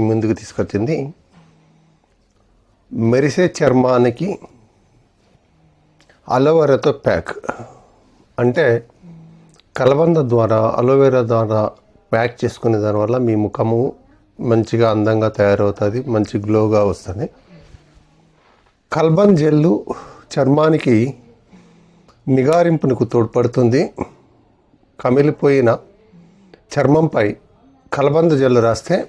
ముందుకు తీసుకొచ్చింది. మెరిసే చర్మానికి అలోవెరాతో ప్యాక్. అంటే కలబంద ద్వారా అలోవెరా ద్వారా ప్యాక్ చేసుకునే దానివల్ల మీ ముఖము మంచిగా అందంగా తయారవుతుంది మంచి గ్లోగా వస్తుంది. కల్బన్ జెల్లు చర్మానికి నిగారింపునకు తోడ్పడుతుంది. కమిలిపోయిన చర్మంపై కలబంద జెల్లు రాస్తే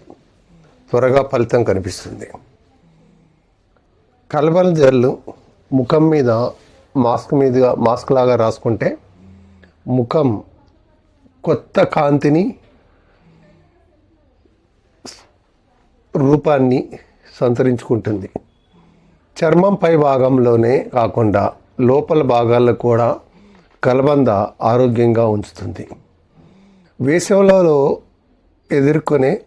త్వరగా ఫలితం కనిపిస్తుంది. కలబంద జల్లు ముఖం మీద మాస్క్ మీద మాస్క్ లాగా రాసుకుంటే ముఖం కొత్త కాంతిని రూపాన్ని సంతరించుకుంటుంది. చర్మం పై భాగంలోనే కాకుండా లోపల భాగాల్లో కూడా కలబంద ఆరోగ్యంగా ఉంచుతుంది. వేసవిలో ఎదుర్కొనే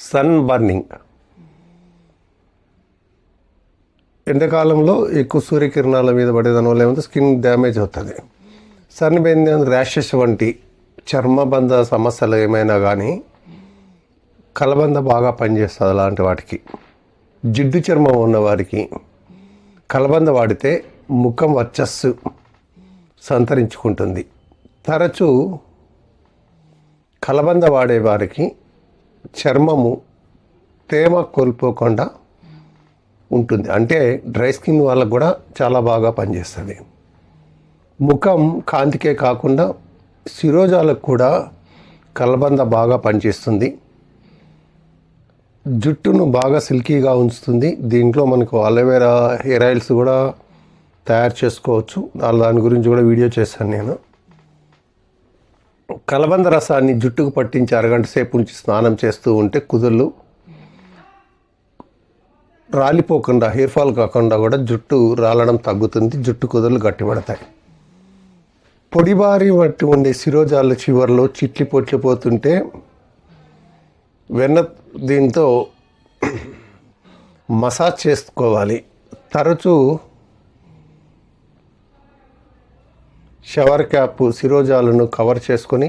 సన్ బర్నింగ్. ఎండాకాలంలో ఎక్కువ సూర్యకిరణాల మీద పడేదాని వల్ల ఏమంటే స్కిన్ డ్యామేజ్ అవుతుంది. సన్ బెందింగ్ ర్యాషెస్ వంటి చర్మబంధ సమస్యలు ఏమైనా కానీ కలబంద బాగా పనిచేస్తుంది అలాంటి వాటికి. జిడ్డు చర్మం ఉన్నవారికి కలబంద వాడితే ముఖం వర్చస్సు సంతరించుకుంటుంది. తరచూ కలబంద వాడే వారికి చర్మము తేమ కోల్పోకుండా ఉంటుంది. అంటే డ్రై స్కిన్ వాళ్ళకు కూడా చాలా బాగా పనిచేస్తుంది. ముఖం కాంతికే కాకుండా శిరోజాలకు కూడా కలబంద బాగా పనిచేస్తుంది. జుట్టును బాగా సిల్కీగా ఉంచుతుంది. దీంట్లో మనకు అలోవెరా హెయిర్ ఆయిల్స్ కూడా తయారు చేసుకోవచ్చు. దాని గురించి కూడా వీడియో చేశాను నేను. కలబంద రసాన్ని జుట్టుకు పట్టించి అరగంట సేపు ఉంచి స్నానం చేస్తూ ఉంటే కుదుళ్ళు రాలిపోకుండా హెయిర్ ఫాల్ కాకుండా కూడా జుట్టు రాలడం తగ్గుతుంది జుట్టు కుదుళ్ళు గట్టిపడతాయి. పొడిబారి వంటి ఉండే శిరోజాల చివర్లో చిట్లి పొట్లిపోతుంటే వెన్న దీంతో మసాజ్ చేసుకోవాలి. తరచూ షవర్ క్యాప్ శిరోజాలను కవర్ చేసుకొని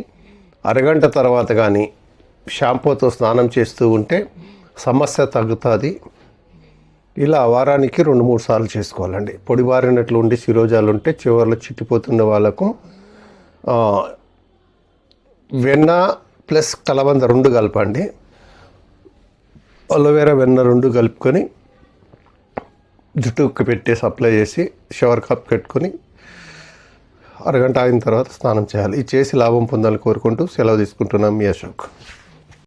అరగంట తర్వాత కానీ షాంపూతో స్నానం చేస్తూ ఉంటే సమస్య తగ్గుతుంది. ఇలా వారానికి రెండు మూడు సార్లు చేసుకోవాలండి. పొడిబారినట్లు ఉండి శిరోజాలు ఉంటే చివర్లో చిట్టిపోతున్న వాళ్ళకు వెన్న ప్లస్ కలబంద రెండు కలపండి. అలోవెరా వెన్న రెండు కలుపుకొని జుట్టుకు పెట్టి సప్లై చేసి షవర్ కప్ పెట్టుకొని అరగంట అయిన తర్వాత స్నానం చేయాలి. ఇది చేసి లాభం పొందాలని కోరుకుంటూ సెలవు తీసుకుంటున్నాం మీ అశోక్.